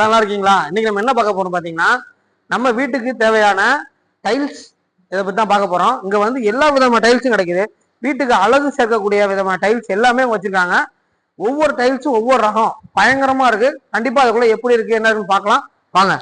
நல்லா இருக்கீங்களா? இன்னைக்கு நம்ம என்ன பார்க்க போறோம் பாத்தீங்கன்னா நம்ம வீட்டுக்கு தேவையான டைல்ஸ் இதை பத்தி தான் பார்க்க போறோம். இங்க வந்து எல்லா விதமான டைல்ஸும் கிடைக்குது. வீட்டுக்கு அழகு சேர்க்கக்கூடிய விதமான டைல்ஸ் எல்லாமே வச்சிருக்காங்க. ஒவ்வொரு டைல்ஸும் ஒவ்வொரு ரகம். பயங்கரமா இருக்கு. கண்டிப்பா அதுக்குள்ள எப்படி இருக்கு என்ன இருக்குன்னு பார்க்கலாம். வாங்க.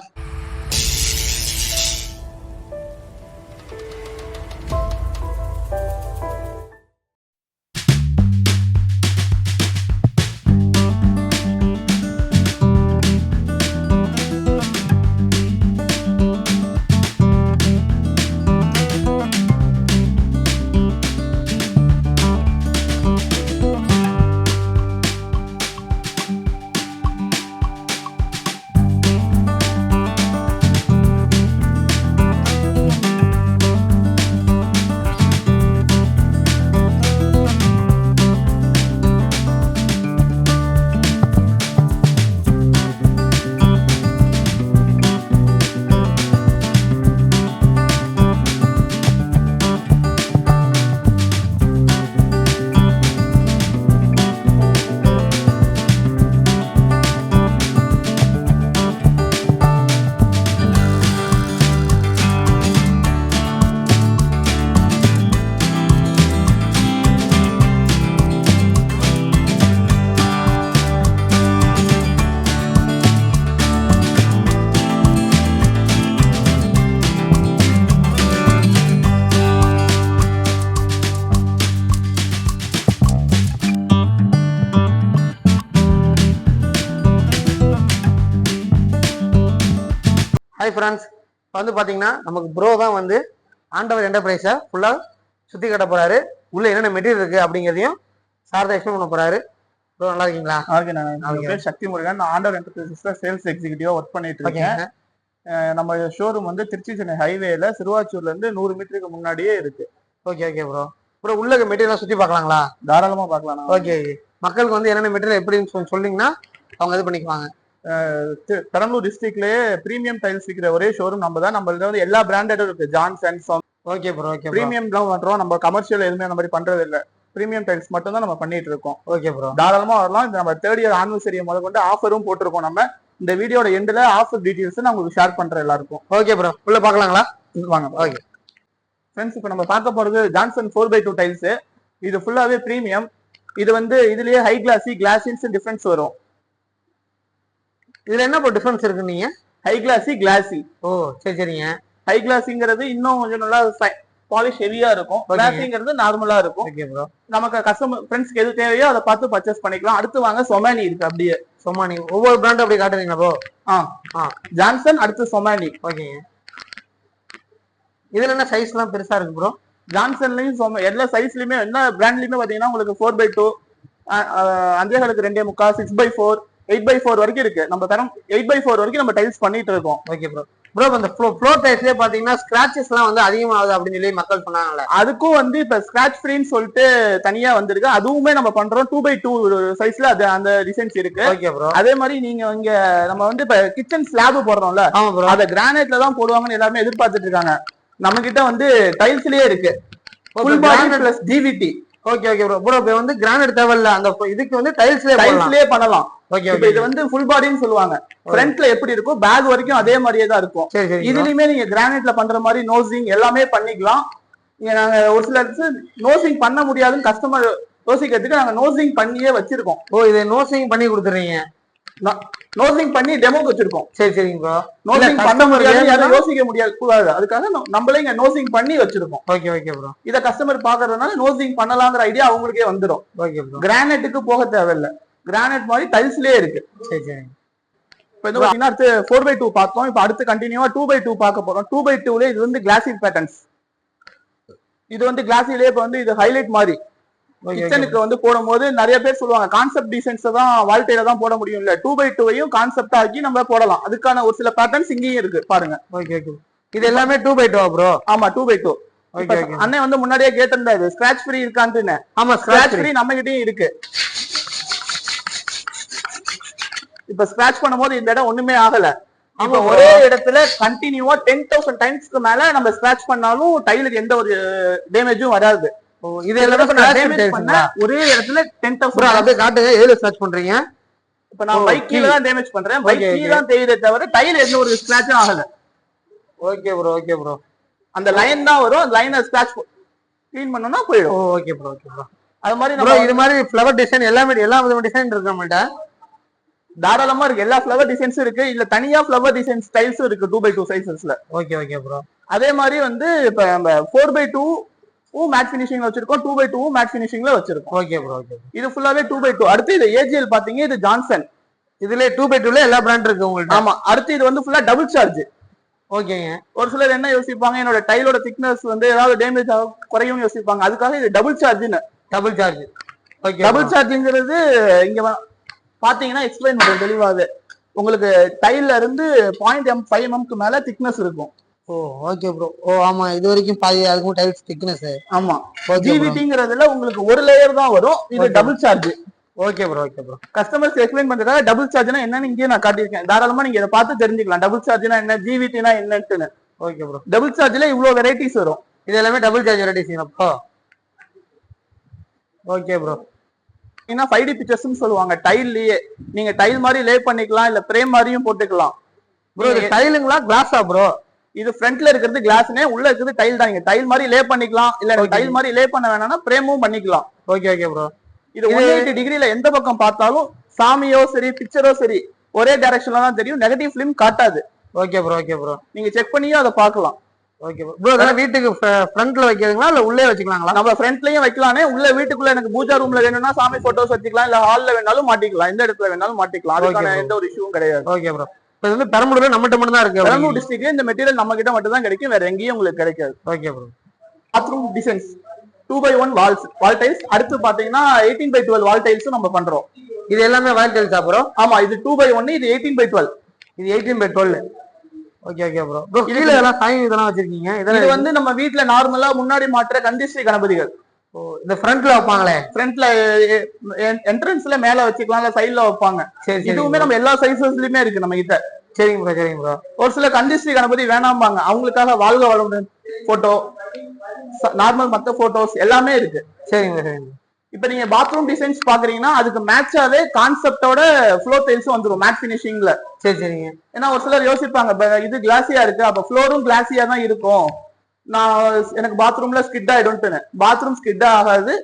ஹாய் ஃப்ரெண்ட்ஸ் இப்போ வந்து பாத்தீங்கன்னா நமக்கு ப்ரோ தான் வந்து ஆண்டவர் என்டர்பிரைஸை ஃபுல்லா சுத்தி கட்ட போறாரு. உள்ள என்னென்ன மெட்டீரியல் இருக்கு அப்படிங்கிறதையும் சாரதா எக்ஸ்பிளைன் பண்ண போறாரு. ப்ரோ நல்லா இருக்கீங்களா? ஓகே நான் சக்தி முருகன். ஆண்டவர் என்டர்பிரைசஸ்ல சேல்ஸ் எக்ஸிகியூட்டிவா ஒர்க் பண்ணிட்டு இருக்கேன். நம்ம ஷோரூம் வந்து திருச்சி சென்னை ஹைவேல சிறுவாச்சூர்ல இருந்து நூறு மீட்டருக்கு முன்னாடியே இருக்கு. ஓகே ஓகே ப்ரோ ப்ரோ உள்ள மெட்டீரியல் சுத்தி பார்க்கலாங்களா? தாராளமா பார்க்கலாம். ஓகே மக்களுக்கு வந்து என்னென்ன மெட்டீரியல் எப்படின்னு சொன்னீங்கன்னா அவங்க இது பண்ணிக்குவாங்க. பெரம்பலூர் டிஸ்ட்ரிக்ட்லயே பிரீமியம் டைல்ஸ் விற்கிற ஒரே ஷோரூம் நம்ம தான் நம்ம வந்து எல்லா பிராண்டடும் இருக்கு. Johnson okay bro okay bro premium தான் பண்றோம். நம்ம கமர்ஷியல் எதுவுமே அந்த மாதிரி பண்றது இல்ல. பிரீமியம் டைல்ஸ் மட்டும் தான் நம்ம பண்ணிட்டு இருக்கோம். ஓகே ப்ரோ தாராளமா வரலாம். இந்த நம்ம தேர்ட் இயர் ஆனிவர்சரியை முதல் கொண்டு ஆஃபரும் போட்டிருக்கோம் நம்ம. இந்த வீடியோட எண்ட்ல ஆஃபர் டீடைல்ஸ் நான் உங்களுக்கு ஷேர் பண்றேன் எல்லாருக்கும். ஓகே ப்ரோ உள்ள பார்க்கலாங்களா? வாங்க. ஓகே ஃப்ரெண்ட்ஸ் இப்போ நம்ம பார்க்க போறது Johnson four by two tiles இது ஃபுல்லாவே பிரீமியம் இது வந்து இதுலயே ஹை கிளாசி கிளாசின்ஸ் டிஃபரன்ஸ் வரும். இதுல என்ன ப்ரோ டிஃபரன்ஸ் இருக்கு நீங்க? ஹை கிளாசி கிளாசி ஓ சரி சரிங்க. ஹை கிளாசிங்கிறது இன்னும் கொஞ்சம் நல்லா பாலிஷ் ஹெவியா இருக்கும். Okay. கிளாசிங்கிறது நார்மலா இருக்கும். ஓகே ப்ரோ நமக்கு கஸ்டமர் ஃப்ரெண்ட்ஸ்க்கு எது தேவையோ அதை பார்த்து பர்ச்சேஸ் பண்ணிக்கலாம். அடுத்து வாங்க சொமானி இருக்கு அப்படியே. நீங்க ஒவ்வொரு பிராண்டும் அப்படி காட்டுறீங்களா ப்ரோ ஆ. ஆ. ஜான்சன் அடுத்து சொமானி ஓகேங்க இதுல என்ன சைஸ் எல்லாம் பெருசா இருக்கு ப்ரோ ஜான்சன்லயும் சொம எல்லா சைஸ்லயுமே எல்லா பிராண்ட்லயுமே பாத்தீங்கன்னா உங்களுக்கு ஃபோர் பை டூ அந்தேகளுக்கு ரெண்டே முக்கா six by four eight by four வரைக்கும் இருக்கு. நம்ம தரம் எயிட் பை ஃபோர் வரைக்கும் நம்ம டைல்ஸ் பண்ணிட்டு இருக்கோம். ஓகே ப்ரோ ப்ரோ அந்த ஃப்ளோ ஃப்ளோர் டைஸ்லயே பாத்தீங்கன்னா ஸ்கிராச்சஸ் எல்லாம் வந்து அதிகமாகுது அப்படின்னு சொல்லி மக்கள் சொன்னாங்கல்ல. அதுக்கும் வந்து இப்ப ஸ்கிராச் ஃப்ரீன்னு சொல்லிட்டு தனியா வந்திருக்கு. அதுவுமே நம்ம பண்றோம் டூ பை டூ சைஸ்ல அது அந்த டிசைன்ஸ் இருக்கு. ஓகே ப்ரோ அதே மாதிரி நீங்க இங்க நம்ம வந்து இப்ப கிச்சன் ஸ்லாப் போடுறோம்ல ஆமா ப்ரோ அத கிரானைட்ல தான் போடுவாங்கன்னு எல்லாருமே எதிர்பார்த்துட்டு இருக்காங்க. நம்ம கிட்ட வந்து டைல்ஸ்லயே இருக்கு. Full body plus DVD okay okay bro bro இப்போ வந்து கிரானைட் தேவையில்ல. அந்த இதுக்கு வந்து டைல்ஸ்லயே டைல்ஸ்லயே பண்ணலாம். இப்ப இது வந்து ஃபுல் பாடின்னு சொல்லுவாங்க. ஃப்ரண்ட்ல எப்படி இருக்கும் பேக் வரைக்கும் அதே மாதிரியே தான் இருக்கும். இதுலயுமே நீங்க கிரானைட்ல பண்ற மாதிரி நோசிங் எல்லாமே பண்ணிக்கலாம். இங்க நாங்க ஒரு சில நோசிங் பண்ண முடியாதுன்னு கஸ்டமர் யோசிக்கிறதுக்கு நாங்க நோசிங் பண்ணியே வச்சிருக்கோம். ஓ இதை நோசிங் பண்ணி கொடுத்துறீங்க? நோசிங் பண்ணி டெமோக்கு வச்சிருக்கோம். சரி சரிங்க ப்ரோ நோசிங் பண்ண முடியாது யாரும் யோசிக்க முடியாது கூடாது. அதுக்காக நம்மளே இங்க நோசிங் பண்ணி வச்சிருக்கோம். ஓகே ஓகே ப்ரோ இத கஸ்டமர் பாக்குறதுனால நோசிங் பண்ணலாங்கிற ஐடியா அவங்களுக்கே வந்துடும் ஓகே ப்ரோ கிரானைட்டுக்கு போக தேவையில்ல. கிரானைட் மாதிரி டைல்ஸ்லயே இருக்கு. இப்ப வந்து பாத்தீங்கன்னா அடுத்து ஃபோர் பை டூ பார்த்தோம் இப்ப அடுத்து கண்டினியூவா டூ பை டூ பார்க்க போறோம். டூ பை டூல இது வந்து கிளாசி பேட்டர்ன்ஸ் இது வந்து கிளாசிலே இப்ப வந்து இது ஹைலைட் மாதிரி. கிச்சனுக்கு வந்து போடும்போது நிறைய பேர் சொல்லுவாங்க கான்செப்ட் டிசைன்ஸ் தான் வால்டைல தான் போட முடியும் இல்ல. டூ பை டூவையும் கான்செப்ட் ஆக்கி நம்ம போடலாம். அதுக்கான ஒரு சில பேட்டர்ன்ஸ் இங்கேயும் இருக்கு பாருங்க. இது எல்லாமே டூ பை டூ ப்ரோ ஆமா டூ பை டூ அண்ணன் வந்து முன்னாடியே கேட்டிருந்தாரு ஸ்கிராச் ஃப்ரீ இருக்கான்ட்டு ஆமா ஸ்கிராச் ஃப்ரீ நம்ம கிட்டயும் இருக்கு. இப்ப ஸ்கிராச் பண்ணும்போது இந்த இடம் ஒண்ணுமே ஆகல. இப்ப ஒரே இடத்துல கண்டினியூவா டென் தௌசண்ட் டைம்ஸ்க்கு மேல நம்ம ஸ்கிராச் பண்ணாலும் டைலுக்கு எந்த ஒரு டேமேஜும் வராது. இது? ஒரே இடத்துல டென் தௌசண்ட் அப்படியே காட்டுங்க. எதுல சர்ச் பண்றீங்க? இப்ப நான் பைக் கீழ. தான் டேமேஜ் பண்றேன். பைக் கீழ. தான் தெரியுதே தவிர டைல் எந்த ஒரு ஸ்கிராச்சும் ஆகல. Okay bro okay bro. அந்த லைன் தான் வரும். அந்த லைனை ஸ்கிராச் க்ளீன் பண்ணோம்னா போயிடும். Okay bro okay bro. அது மாதிரி ப்ரோ இது மாதிரி ஃப்ளவர் டிசைன் எல்லாமே எல்லா விதமான டிசைன் இருக்கு நம்மள்ட்ட. தாராளமா இருக்கு. எல்லா ஃபிளவர் டிசைன்ஸும் இருக்கு. இல்ல தனியா ஃபிளவர் டிசைன் ஸ்டைல்ஸும் இருக்கு. டூ பை டூ சைசஸ்ல ஓகே ஓகே ப்ரோ அதே மாதிரி வந்து இப்ப நம்ம ஃபோர் பை டூ மேட் ஃபினிஷிங்ல வச்சிருக்கோம். டூ பை டூ மேட் ஃபினிஷிங்ல வச்சிருக்கோம். ஓகே ப்ரோ ஓகே இது ஃபுல்லாவே டூ பை டூ அடுத்து இது ஏஜிஎல் பாத்தீங்க இது ஜான்சன் இதுல டூ பை டூல எல்லா பிராண்ட் இருக்கு உங்கள்ட்ட. ஆமா. அடுத்து இது வந்து ஃபுல்லா டபுள் சார்ஜ் ஓகேங்க ஒரு சிலர் என்ன யோசிப்பாங்க என்னோட டைலோட திக்னஸ் வந்து ஏதாவது டேமேஜ் குறையும்னு யோசிப்பாங்க. அதுக்காக இது டபுள் சார்ஜ்னு டபுள் சார்ஜ் ஓகே டபுள் சார்ஜ்ங்கிறது இங்க பாத்தீங்கன்னா எக்ஸ்பிளைன் பண்றது தெளிவாது உங்களுக்கு டைல்ல இருந்து பாயிண்ட் எம் ஃபைவ் எம்க்கு மேல திக்னஸ் இருக்கும். ஓ ஓகே ப்ரோ ஓ ஆமா இது வரைக்கும் பாதி அதுக்கும் டைல்ஸ் திக்னஸ் ஆமா. ஜிவிடிங்கிறதுல உங்களுக்கு ஒரு லேயர் தான் வரும். இது. Double charge okay bro okay bro customers explain பண்றதுக்காக டபுள் சார்ஜ்னா என்னன்னு இங்கேயே நான் காட்டியிருக்கேன். தாராளமா நீங்க இதை பார்த்து தெரிஞ்சுக்கலாம். டபுள் சார்ஜ்னா என்ன ஜிவிடினா என்னன்னு ஓகே ப்ரோ டபுள் சார்ஜ்ல இவ்வளவு வெரைட்டிஸ் வரும். இது எல்லாமே double charge varieties okay bro ஏன்னா ஃபைவ் டி பிக்சர்ஸ் சொல்லுவாங்க. டைல்லயே நீங்க டைல் மாதிரி லே பண்ணிக்கலாம் இல்ல பிரேம் மாதிரியும் போட்டுக்கலாம். ப்ரோ இது டைலுங்களா கிளாஸா ப்ரோ இது ஃப்ரண்ட்ல இருக்கிறது கிளாஸ்னே உள்ள இருக்கிறது டைல் தான். நீங்க டைல் மாதிரி லே பண்ணிக்கலாம். இல்ல. டைல் மாதிரி லே பண்ண வேணாம்னா பிரேமும் பண்ணிக்கலாம். ஓகே ஓகே ப்ரோ இது ஒன் எயிட்டி டிகிரில எந்த பக்கம் பார்த்தாலும் சாமியோ சரி பிக்சரோ சரி ஒரே டைரக்ஷன்ல தான் தெரியும். நெகட்டிவ் ஃபிலிம் காட்டாது. ஓகே ப்ரோ ஓகே ப்ரோ நீங்க செக் பண்ணியும் அதை பார்க்கலாம். ஓகே ப்ரோ இதெல்லாம் வீட்டுக்கு ஃப்ரண்ட்ல வைக்கிறதுங்களா இல்ல உள்ளே வச்சுக்கலாங்களா? நம்ம ஃப்ரண்ட்லயும் வைக்கலானே உள்ள வீட்டுக்குள்ள எனக்கு பூஜா ரூம்ல வேணும்னா சாமி போட்டோஸ் வச்சுக்கலாம். இல்ல ஹால்ல வேணாலும் மாட்டிக்கலாம். எந்த இடத்துல வேணாலும் மாட்டிக்கலாம். அதுக்கான. எந்த ஒரு இஷ்யூவும் கிடையாது. ஓகே ப்ரோ இப்போ வந்து பெரம்பலூர்ல நம்மகிட்ட மட்டும் தான் இருக்கு பெரம்பலூர் டிஸ்ட்ரிக்ட்ல இந்த மெட்டீரியல் நம்ம கிட்ட மட்டும் தான் கிடைக்கும். வேற எங்கேயும் உங்களுக்கு கிடைக்காது. Okay bro bathroom designs two by one walls wall tiles அடுத்து பாத்தீங்கன்னா எயிட்டீன் பை டுவெல் வால் டைல்ஸும் நம்ம பண்றோம். இது எல்லாமே வால் டைல்ஸா ஆமா இது டூ பை ஒன் இது எயிட்டீன் பை டுவெல் இது eighteen by twelve okay okay bro bro கீழே இதெல்லாம் சாமி இதெல்லாம் வச்சிருக்கீங்க. இது இதெல்லாம் வந்து நம்ம வீட்ல நார்மலா முன்னாடி மாட்டுற கந்திஸ்ரீ கணபதிகள். ஓ, இந்த ஃப்ரண்ட்ல வைப்பாங்களே? ஃப்ரண்ட்ல என்ட்ரன்ஸ்ல மேல வச்சுக்கலாம் இல்ல சைடுல வைப்பாங்க. சரி சரி இதுவுமே நம்ம எல்லா சைசஸ்லயுமே இருக்கு நம்ம கிட்ட. சரிங்க ப்ரோ சரிங்க ப்ரோ ஒரு சில கந்திஸ்ரீ கணபதி வேணாம்பாங்க. அவங்களுக்காக வாழ்க வளமுடன் போட்டோ நார்மல் மத்த போட்டோஸ் எல்லாமே இருக்கு. சரிங்க சரிங்க. இப்ப நீங்க பாத்ரூம் டிசைன்ஸ் பாக்குறீங்கன்னா அதுக்கு மேட்சாவே கான்செப்டோட ஃப்ளோர் டைல்ஸும் வந்துரும் மேட் ஃபினிஷிங்ல சரி சரிங்க. ஏன்னா ஒரு சிலர் யோசிப்பாங்க "ப- இது கிளாஸியா இருக்கு அப்ப ஃப்ளோரும் கிளாஸியா தான் இருக்கும். நான் எனக்கு பாத்ரூம்ல ஸ்கிட் ஆயிடும்னு பாத்ரூம் ஸ்கிட் ஆகாது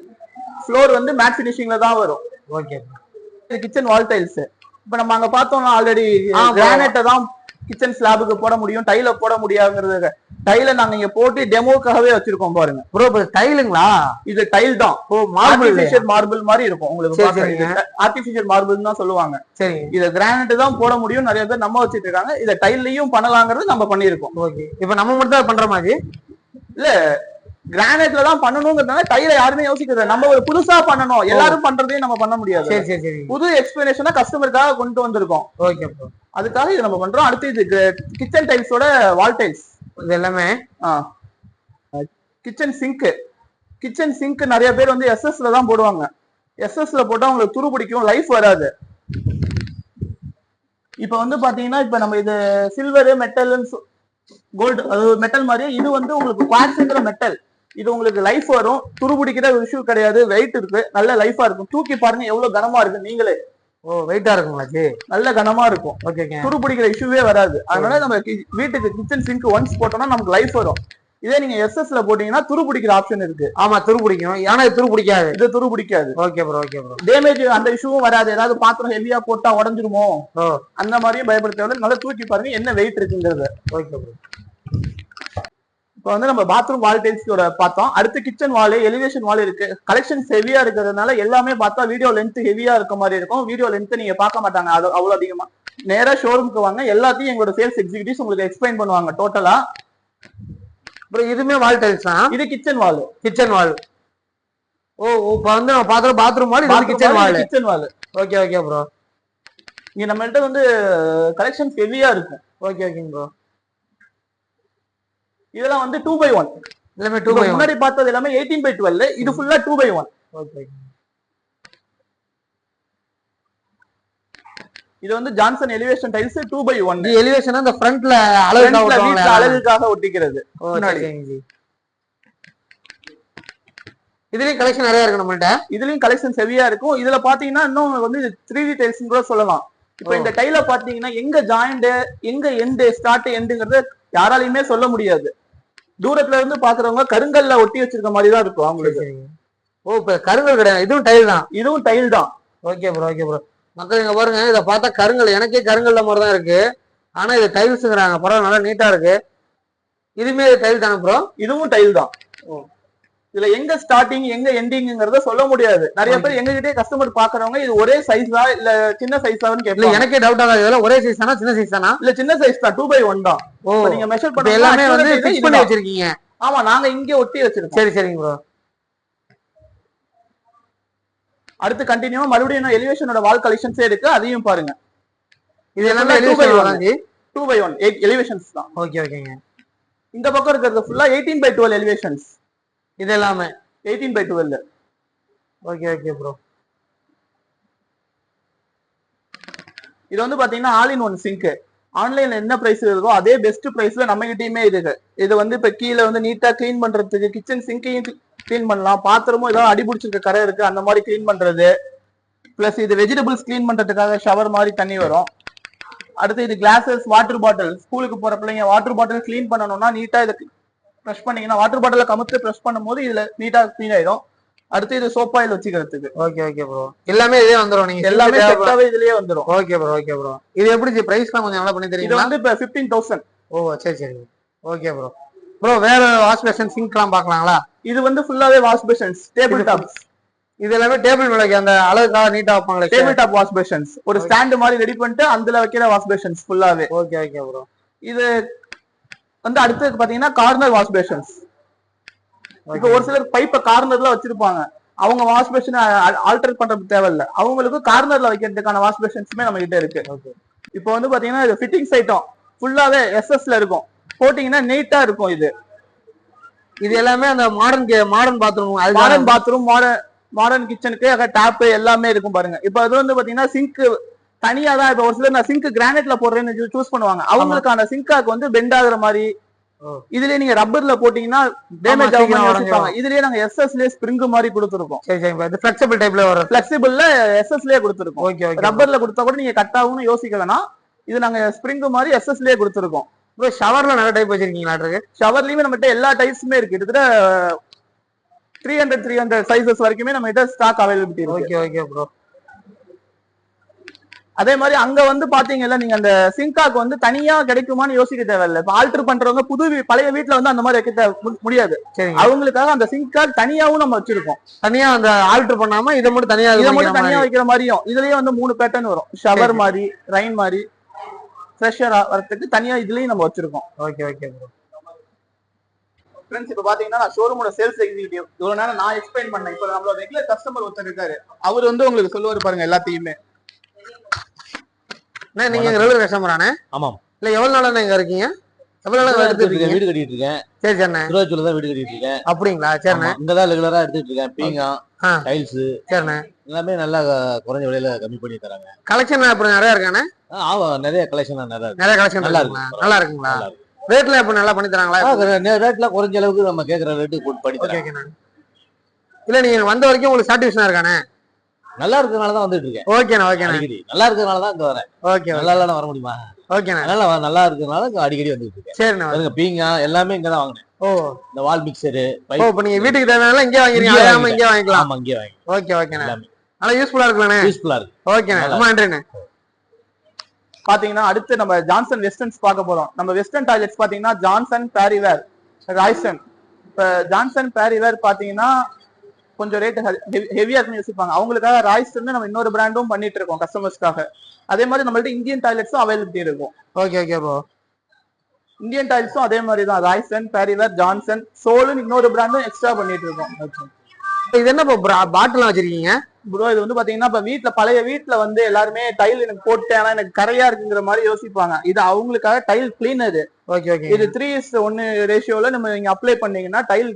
ஃப்ளோர் வந்து மேட் ஃபினிஷிங்ல தான் வரும். ஓகே இது கிச்சன் வால் டைல்ஸ் இப்ப நம்ம அங்க பார்த்தோம்னா ஆல்ரெடி கிரானைட்டை தான் கிச்சன் ஸ்லாபுக்கு போட முடியும் டைல போட முடியாதுங்கிறது டைல நாங்க இங்க போட்டு டெமோக்காகவே வச்சிருக்கோம் பாருங்க. ப்ரோ டைலுங்களா இது டைல் தான். ஆர்டிபிஷியல் மார்பிள் மாதிரி இருக்கும். சரி, உங்களுக்கு. ஆர்டிபிஷியல் மார்பிள் தான் சொல்லுவாங்க. சரிங்க இத கிரானைட் தான் போட முடியும் நிறைய பேர் நம்ம வச்சிட்டு இருக்காங்க. இத டைல்லையும் பண்ணலாங்கிறது நம்ம பண்ணியிருக்கோம். ஓகே. இப்போ நம்ம மட்டும் தான் பண்ற மாதிரி? கிரானைட்ல தான் பண்ணணுங்கிறதுனால டைல யாருமே யோசிக்கிறது நம்ம ஒரு புதுசா பண்ணணும். எல்லாரும் பண்றதையும் நம்ம பண்ண முடியாது. சரி சரி சரி. புது எக்ஸ்பிளனேஷனா கஸ்டமருக்காக கொண்டு வந்திருக்கோம். ஓகே ப்ரோ அதுக்காக இது நம்ம பண்றோம். அடுத்து இது கிச்சன் டைல்ஸோட வால் டைல்ஸ் இது எல்லாமே கிச்சன் சிங்க் கிச்சன் சிங்க் நிறைய பேர் வந்து எஸ்எஸ்ல தான் போடுவாங்க. எஸ்எஸ்ல போட்டா உங்களுக்கு துரு பிடிக்கும் லைஃப் வராது. இப்ப வந்து பாத்தீங்கன்னா இப்ப நம்ம இது சில்வர் மெட்டல் கோல்டு அது மெட்டல் மாதிரியே இது வந்து உங்களுக்கு குவாட்ஸ்ங்கிற மெட்டல் இது உங்களுக்கு லைஃப் வரும். துரு பிடிக்கிற ஒரு இஷ்யூ கிடையாது. வெயிட் இருக்கு. நல்ல லைஃபா இருக்கும். தூக்கி பாருங்க எவ்வளவு கனமா இருக்கு. நீங்களே ஓ வெயிட்டா இருக்குங்களா ஜி நல்ல கனமா இருக்கும். ஓகேங்க. துரு பிடிக்கிற இஷ்யூவே வராது. அதனால நம்ம வீட்டுக்கு கிச்சன் சிங்க் ஒன்ஸ் போட்டோம்னா நமக்கு லைஃப் வரும். இதே நீங்க எஸ்எஸ்ல போட்டீங்கன்னா துரு பிடிக்கிற ஆப்ஷன் இருக்கு. ஆமா துரு பிடிக்கும். ஏன்னா இது துரு பிடிக்காது. இது துரு பிடிக்காது. Okay bro okay bro damage அந்த இஷ்யூவும் வராது. ஏதாவது பாத்திரம் ஹெவியா போட்டா உடஞ்சிருமோ? அந்த மாதிரியும் பயப்பட நல்லா தூக்கி பாருங்க என்ன வெயிட் இருக்குங்கிறது. ஓகே ப்ரோ இப்போ வந்து நம்ம பாத்ரூம் வால் டைல்ஸோட பார்த்தோம். அடுத்து கிச்சன் வால் எலிவேஷன் வால் இருக்கு. கலெக்ஷன்ஸ் ஹெவியா இருக்கிறதுனால எல்லாமே பார்த்தா வீடியோ லென்த் ஹெவியா இருக்க மாதிரி இருக்கும். வீடியோ லென்த் நீங்க பார்க்க மாட்டாங்க. அது அவ்வளவு அதிகமா. நேரா ஷோரூம்க்கு வாங்க. எல்லாத்தையும் எங்களோட சேல்ஸ் எக்ஸிகியூட்டிவ்ஸ் உங்களுக்கு எக்ஸ்பிளைன் பண்ணுவாங்க டோட்டலா ப்ரோ இதுமே வால் டைல்ஸ் தான் இது கிச்சன் வால் கிச்சன் வால் ஓ இப்போ வந்து நம்ம பாத்திரம் பாத்ரூம் வால் இது kitchen wall kitchen wall okay okay bro இங்க நம்மள்ட்ட வந்து கலெக்ஷன்ஸ் ஹெவியா இருக்கும். ஓகே ஓகேங்க ப்ரோ இதெல்லாம் வந்து டூ பை ஒன் எல்லாமே டூ பை முன்னாடி பார்த்தது எல்லாமே எயிட்டீன் பை டுவெல் இது ஃபுல்லா டூ பை ஒன் ஓகே இது வந்து Johnson elevation tiles two by one elevation அந்த ஃப்ரண்ட்ல அழகு வீட்டுல அழகுக்காக ஒட்டிக்கிறது. இதுலயும் கலெக்ஷன் நிறைய இருக்கு நம்மள்ட்ட. இதுலயும் கலெக்ஷன் ஹெவியா இருக்கும். இதுல பாத்தீங்கன்னா இன்னும் வந்து த்ரீ டி டைல்ஸ் கூட சொல்லலாம். இப்போ. இந்த டைல பாத்தீங்கன்னா எங்க ஜாயிண்ட் எங்க எண்டு ஸ்டார்ட் எண்டுங்கிறது யாராலையுமே சொல்ல முடியாது. தூரத்துல இருந்து பாக்குறவங்க கருங்கல்ல ஒட்டி வச்சிருக்க மாதிரி தான் இருக்கும் அவங்களுக்கு. ஓ இப்ப கருங்கல் கிடையாது. இதுவும் டைல் தான். இதுவும் டைல் தான். Okay bro okay bro. மக்கள் இங்க பாருங்க இதை பார்த்தா கருங்கல். எனக்கே கருங்கல்ல மாதிரி தான் இருக்கு. ஆனா இது டைல்ஸுங்கிறாங்க பரவாயில்ல நல்லா நீட்டா இருக்கு. இதுமே டைல் தானே ப்ரோ? இதுவும் டைல் தான். இதுல எங்க ஸ்டார்டிங் எங்க எண்டிங்கிறத சொல்ல முடியாது. நிறைய பேர் எங்க கிட்டே கஸ்டமர் பாக்குறவங்க இது ஒரே சைஸா இல்ல சின்ன சைஸான்னு இல்ல கேட்கலாம் எனக்கே டவுட் ஆகாது. இதெல்லாம் ஒரே சைஸ் தானா சின்ன சைஸ் தானா? இல்ல சின்ன சைஸ் தான். டூ பை ஒன் தான். நீங்க மெஷர் பண்ண எல்லாமே வந்து ஃபிக்ஸ் பண்ணி வச்சிருக்கீங்க. ஆமா நாங்க இங்க ஒட்டி வச்சிருக்கோம். சரி சரிங்க ப்ரோ அடுத்து கண்டினியூ மறுபடியும் எலிவேஷனோட வால் கலெக்ஷன்ஸே இருக்கு. அதையும் பாருங்க. இது எல்லாமே one. தான் ஜி டூ பை ஒன் எலிவேஷன்ஸ் தான். ஓகே ஓகேங்க இந்த பக்கம் இருக்கிறது ஃபுல்லா எயிட்டீன் பை டுவெல் எலிவேஷன்ஸ் இது எல்லாமே eighteen by twelve okay okay bro இது வந்து பாத்தீங்கன்னா ஆல் இன் ஒன் சிங்க் ஆன்லைன்ல என்ன பிரைஸ் இருக்கோ அதே பெஸ்ட் பிரைஸ்ல நம்ம கிட்டயுமே இருக்கு. இது வந்து இப்ப கீழே வந்து நீட்டா க்ளீன் பண்றதுக்கு கிச்சன் சிங்கையும் க்ளீன் பண்ணலாம். பாத்திரமும் ஏதாவது அடிபிடிச்சிருக்க கரை இருக்கு அந்த மாதிரி க்ளீன் பண்றது. பிளஸ் இது வெஜிடபிள்ஸ் க்ளீன் பண்றதுக்காக ஷவர் மாதிரி தண்ணி வரும். அடுத்து இது கிளாஸஸ் வாட்டர் பாட்டில் ஸ்கூலுக்கு போற பிள்ளைங்க வாட்டர் பாட்டில் க்ளீன் பண்ணணும்னா நீட்டா இதை ப்ரெஷ் பண்ணீங்கன்னா வாட்டர் பாட்டில கமுத்து ப்ரெஷ் பண்ணும்போது இதுல நீட்டா க்ளீன் ஆயிடும். அடுத்து இது சோப் ஆயில் வச்சுக்கிறதுக்கு. ஓகே ஓகே ப்ரோ எல்லாமே இதே வந்துரும். நீங்க எல்லாமே செட்டாவே இதுலயே வந்துரும். ஓகே ப்ரோ ஓகே ப்ரோ இது எப்படி பிரைஸ்லாம் கொஞ்சம் நல்லா பண்ணி இது தெரியுங்களா வந்து இப்ப பிப்டீன் தௌசண்ட் ஓ சரி சரி. ஓகே ப்ரோ ப்ரோ வேற வாஷ் பேஷன் சிங்க்லாம் பார்க்கலாங்களா? இது வந்து ஃபுல்லாவே வாஷ் பேஷன்ஸ் டேபிள் இது டாப் இது எல்லாமே டேபிள் விளக்கு அந்த அழகுக்காக நீட்டா வைப்பாங்களே டேபிள் டாப் வாஷ் பேஷன்ஸ் ஒரு ஸ்டாண்ட் மாதிரி ரெடி பண்ணிட்டு அதுல வைக்கிற வாஷ் பேஷன்ஸ் ஃபுல்லாவே ஓகே ஓகே ப்ரோ இது வந்து அடுத்து பாத்தீங்கன்னா கார்னர் வாஷ் பேஷன்ஸ் இப்போ ஒரு சிலர் பைப்பை கார்னர்ல வச்சிருப்பாங்க. அவங்க வாஷ் பேஷன் ஆல்டர் பண்றது தேவையில்ல. அவங்களுக்கு கார்னர்ல வைக்கிறதுக்கான வாஷ் பேஷன்ஸுமே நம்ம கிட்ட இருக்கு. இப்போ வந்து பாத்தீங்கன்னா இது ஃபிட்டிங்ஸ் ஐட்டம் ஃபுல்லாவே எஸ்எஸ்ல இருக்கும். போட்டீங்கன்னா நீட்டா இருக்கும் இது. இது எல்லாமே அந்த modern modern bathroom modern bathroom modern modern கிச்சனுக்கு டேப் எல்லாமே இருக்கும் பாருங்க. இப்போ அது வந்து பாத்தீங்கன்னா சிங்க் தனியா தான் இப்போ ஒரு சிலர் நான் சிங்க் கிரானைட்ல போடுறேன்னு சூஸ் பண்ணுவாங்க. அவங்களுக்கான சிங்காக்கு வந்து பெண்ட் ஆகுற மாதிரி. இதுலயே நீங்க ரப்பர்ல போட்டீங்கன்னா டேமேஜ் ஆகும் இதுலயே நாங்க எஸ்எஸ்லயே ஸ்ப்ரிங் மாதிரி கொடுத்துருக்கோம். சரி சரி இது ஃபிளெக்சிபிள் டைப்ல வரும் பிளெக்சிபிள்ல எஸ்எஸ்லயே கொடுத்துருக்கோம். Okay okay. ரப்பர்ல கொடுத்தா கூட நீங்க கட் ஆகும்னு யோசிக்க வேணாம் இது நாங்க ஸ்ப்ரிங் மாதிரி எஸ்எஸ்லயே கொடுத்துருக்கோம். ப்ரோ ஷவர்ல நிறைய டைப் வச்சிருக்கீங்களா இருக்கு ஷவர்லயுமே நம்மகிட்ட எல்லா டைப்ஸுமே இருக்கு. கிட்டத்தட்ட three hundred three hundred sizes வரைக்குமே நம்ம கிட்ட stock availability okay okay bro அதே மாதிரி அங்க வந்து பாத்தீங்கல்ல நீங்க அந்த சிங்காக்கு வந்து தனியா கிடைக்குமான்னு யோசிக்க தேவையில்ல. இப்ப ஆல்டர் பண்றவங்க புது பழைய வீட்ல வந்து அந்த மாதிரி வைக்க முடியாது. அவங்களுக்காக அந்த சிங்காக் தனியாவும் நம்ம வச்சிருக்கோம். தனியா அந்த ஆல்டர் பண்ணாம இதை மட்டும் தனியா இது மட்டும் தனியா. வைக்கிற மாதிரியும் இதுலயே வந்து மூணு பேட்டர்ன் வரும். ஷவர். மாதிரி ரைன் மாதிரி ஃப்ரெஷர் வரதுக்கு தனியா இதுலயும் நம்ம வச்சிருக்கோம். ஓகே ஓகே ப்ரோ ஃப்ரெண்ட்ஸ் இப்ப பாத்தீங்கன்னா நான் ஷோரூமோட சேல்ஸ் எக்ஸிக்யூட்டிவ் இவ்வளவு நேரம் நான் எக்ஸ்பிளைன் பண்ணேன். இப்ப நம்மளோட ரெகுலர் கஸ்டமர் ஒருத்தர் இருக்காரு. அவர் வந்து உங்களுக்கு சொல்லுவாரு பாருங்க எல்லாத்தையுமே. அண்ணா நீங்க ரெகுலர் கஸ்டமரானே ஆமாம். இல்ல எவ்வளவு நாளா இங்க இருக்கீங்க? எவ்வளவு நாளா எடுத்துட்டு இருக்கீங்க? வீடு கட்டிட்டு இருக்கேன். சரி சரிண்ணே திருவாச்சூர்ல தான் வீடு கட்டிட்டு இருக்கேன். அப்படிங்களா? சரிண்ணே ஆமா, இங்கதான் ரெகுலரா எடுத்துட்டு இருக்கேன். பீங்கான் ஆ. டைல்ஸ் சரிண்ணே எல்லாமே நல்லா குறைஞ்ச விலையில கம்மி பண்ணி தராங்க. கலெக்ஷன் அப்புறம் நிறைய இருக்கானே ஆமா நிறைய கலெக்ஷன் நிறைய நிறைய கலெக்ஷன் நல்லா இருக்குங்களா இருக்கு. நல்லா இருக்குங்களா. ரேட்ல இப்ப நல்லா பண்ணி தராங்களா? ரேட்ல குறைஞ்ச அளவுக்கு நம்ம கேக்குற ரேட்டு பண்ணி தராங்க. இல்ல நீங்க வந்த வரைக்கும் உங்களுக்கு சாட்டிஸ்ஃபேக்ஷனா இருக்கானே நல்லா இருக்கிறதுனால தான் வந்துட்டு இருக்கேன். ஓகேண்ணா ஓகேண்ணா அடிக்கடி. நல்லா இருக்கிறதுனால தான் இங்க வரேன். ஓகே நல்லா இல்லைன்னா வர முடியுமா? ஓகேண்ணா அதனால வ- நல்லா இருக்கிறதுனால இங்க அடிக்கடி வந்துட்டு இருக்கேன். சரிண்ணா பாருங்க பீங்கா எல்லாமே இங்க தான் வாங்கினேன். ஓ. இந்த வால் மிக்சரு ஓ இப்ப நீங்க வீட்டுக்கு தேவையான இங்கே வாங்கிறீங்க இங்கே அதையாம இங்கே வாங்கிக்கலாம். ஆமா இங்கே வாங்கி ஓகே ஓகேண்ணா எல்லாமே. நல்லா யூஸ்ஃபுல்லா இருக்கலாண்ணே யூஸ்ஃபுல்லா இருக்கு. ஓகேண்ணா நல்லா ரொம்ப நன்றிண்ணே. பாத்தீங்கன்னா அடுத்து நம்ம ஜான்சன் வெஸ்டர்ன்ஸ் பார்க்க போறோம். நம்ம வெஸ்டர்ன் டாய்லெட்ஸ் பாத்தீங்கன்னா ஜான்சன் பேரிவேர் ராய்சன் இப்ப ஜான்சன் பேரிவேர் பாத்தீங்கன்னா கொஞ்சம் ரேட் ஹெவியா இருக்குன்னு யோசிப்பாங்க. அவங்களுக்காக ராய்சன் நம்ம இன்னொரு பிராண்டும் பண்ணிட்டு இருக்கோம் கஸ்டமர்ஸ்க்காக அதே மாதிரி நம்மள்ட்ட இந்தியன் டாய்லெட்ஸும் அவைலபிலிட்டி இருக்கும். ஓகே ஓகே ப்ரோ இந்தியன் டைல்ஸும் அதே மாதிரி தான் ராய்சன் பேரிவேர் ஜான்சன் சோலுன்னு இன்னொரு பிராண்டும் எக்ஸ்ட்ரா பண்ணிட்டு இருக்கோம். இது என்ன பாட்டிலாம் வச்சிருக்கீங்க? ப்ரோ இது வந்து பாத்தீங்கன்னா இப்ப வீட்ல பழைய வீட்ல வந்து எல்லாருமே டைல் எனக்கு போட்டேன். ஆனா எனக்கு கரையா இருக்குங்கிற மாதிரி யோசிப்பாங்க. இது அவங்களுக்காக டைல் ஓகே ஓகே இது த்ரீ இஸ் ஒன்னு ரேஷியோல நம்ம நீங்க அப்ளை பண்ணீங்கன்னா டைல்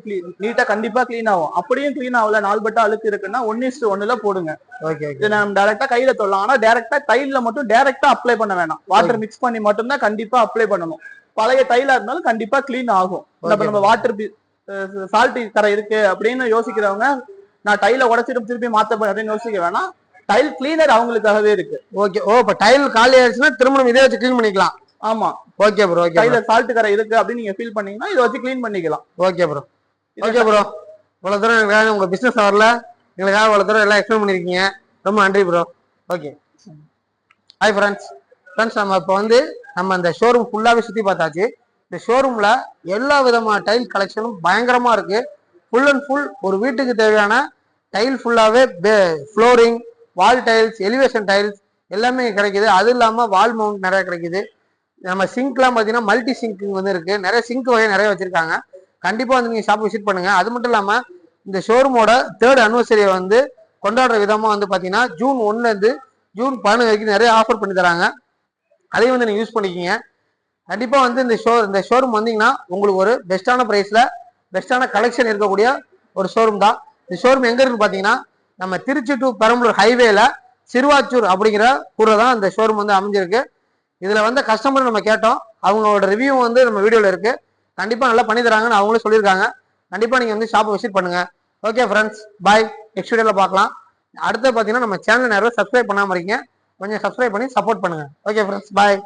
நீட்டா கண்டிப்பா க்ளீன் ஆகும். அப்படியும் க்ளீன் ஆகல நாலு பட்டா அழுக்கு இருக்குன்னா ஒன் இஸ் ஒன்னுல போடுங்க. ஓகே இது நம்ம டைரக்டா கையில தொடலாம். ஆனா டைரக்டா டைல்ல மட்டும் டைரக்டா அப்ளை பண்ண வேணாம். வாட்டர் மிக்ஸ் பண்ணி மட்டும் தான் கண்டிப்பா அப்ளை பண்ணணும். பழைய டைலா இருந்தாலும் கண்டிப்பா க்ளீன் ஆகும். நம்ம வாட்டர் சால்ட் கரை இருக்கு அப்படின்னு யோசிக்கிறவங்க நான் டைல உடைச்சிட்டு திருப்பி மாத்த அப்படின்னு யோசிக்க வேணாம். டைல் கிளீனர் அவங்களுக்காகவே இருக்கு. ஓகே ஓ இப்போ டைல் காலி ஆயிடுச்சுன்னா திரும்ப இதே வச்சு க்ளீன் பண்ணிக்கலாம். ஆமா. ஓகே ப்ரோ ஓகே டைல சால்ட் கரை இருக்கு அப்படின்னு நீங்க ஃபீல் பண்ணீங்கன்னா இதை வச்சு க்ளீன் பண்ணிக்கலாம். ஓகே ப்ரோ ஓகே ப்ரோ இவ்வளோ தூரம் எங்களுக்காக உங்க பிசினஸ் வரல. எங்களுக்காக இவ்வளோ தூரம் எல்லாம் எக்ஸ்பிளைன் பண்ணியிருக்கீங்க ரொம்ப நன்றி bro okay hi friends friends நம்ம இப்போ வந்து நம்ம அந்த ஷோரூம் ஃபுல்லாகவே சுற்றி பார்த்தாச்சு. இந்த ஷோரூமில் எல்லா விதமான டைல் கலெக்ஷனும் பயங்கரமாக இருக்குது ஃபுல் அண்ட் ஃபுல் ஒரு வீட்டுக்கு தேவையான டைல் ஃபுல்லாகவே flooring wall tiles elevation tiles எல்லாமே கிடைக்கிது. கிடைக்குது அது இல்லாமல் வால் மவுண்ட் நிறையா கிடைக்குது. நம்ம சிங்க்லாம் பார்த்தீங்கன்னா மல்டி சிங்க் வந்து இருக்குது நிறைய சிங்க் வகை நிறைய வச்சுருக்காங்க. கண்டிப்பாக வந்து நீங்கள் ஷாப் விசிட் பண்ணுங்கள் அது மட்டும் இல்லாமல் இந்த ஷோரூமோட தேர்ட் அனிவர்சரியை வந்து கொண்டாடுற விதமாக வந்து பார்த்தீங்கன்னா ஜூன் ஒன்ல ஜூன் பதினஞ்சு வரைக்கும் நிறைய ஆஃபர் பண்ணி தராங்க. அதையும் வந்து நீங்கள் யூஸ் பண்ணிக்கிங்க. கண்டிப்பாக வந்து இந்த ஷோ இந்த ஷோரூம் வந்தீங்கன்னா உங்களுக்கு ஒரு பெஸ்ட்டான ப்ரைஸில் பெஸ்ட்டான கலெக்ஷன் இருக்கக்கூடிய ஒரு ஷோரூம் தான். இந்த ஷோரூம் எங்கே இருக்குன்னு பார்த்தீங்கன்னா நம்ம திருச்சி டு பெரம்பலூர் ஹைவேல சிறுவாச்சூர் அப்படிங்கிற ஊரில் தான் இந்த ஷோரூம் வந்து அமைஞ்சிருக்கு. இதில் வந்து கஸ்டமர் நம்ம கேட்டோம். அவங்களோட ரிவ்யூ வந்து நம்ம வீடியோவில் இருக்குது கண்டிப்பாக நல்லா பண்ணி தராங்கன்னு அவங்களே சொல்லியிருக்காங்க. கண்டிப்பாக நீங்கள் வந்து ஷாப்பை விசிட் பண்ணுங்கள் ஓகே ஃப்ரெண்ட்ஸ் பாய் நெக்ஸ்ட் வீடியோவில் பார்க்கலாம். அடுத்து பார்த்தீங்கன்னா நம்ம சேனல் நேரம் சப்ஸ்கிரைப் பண்ணாமல் இருக்கீங்க. கொஞ்சம் சப்ஸ்கிரைப் பண்ணி சப்போர்ட் பண்ணுங்க. Okay friends bye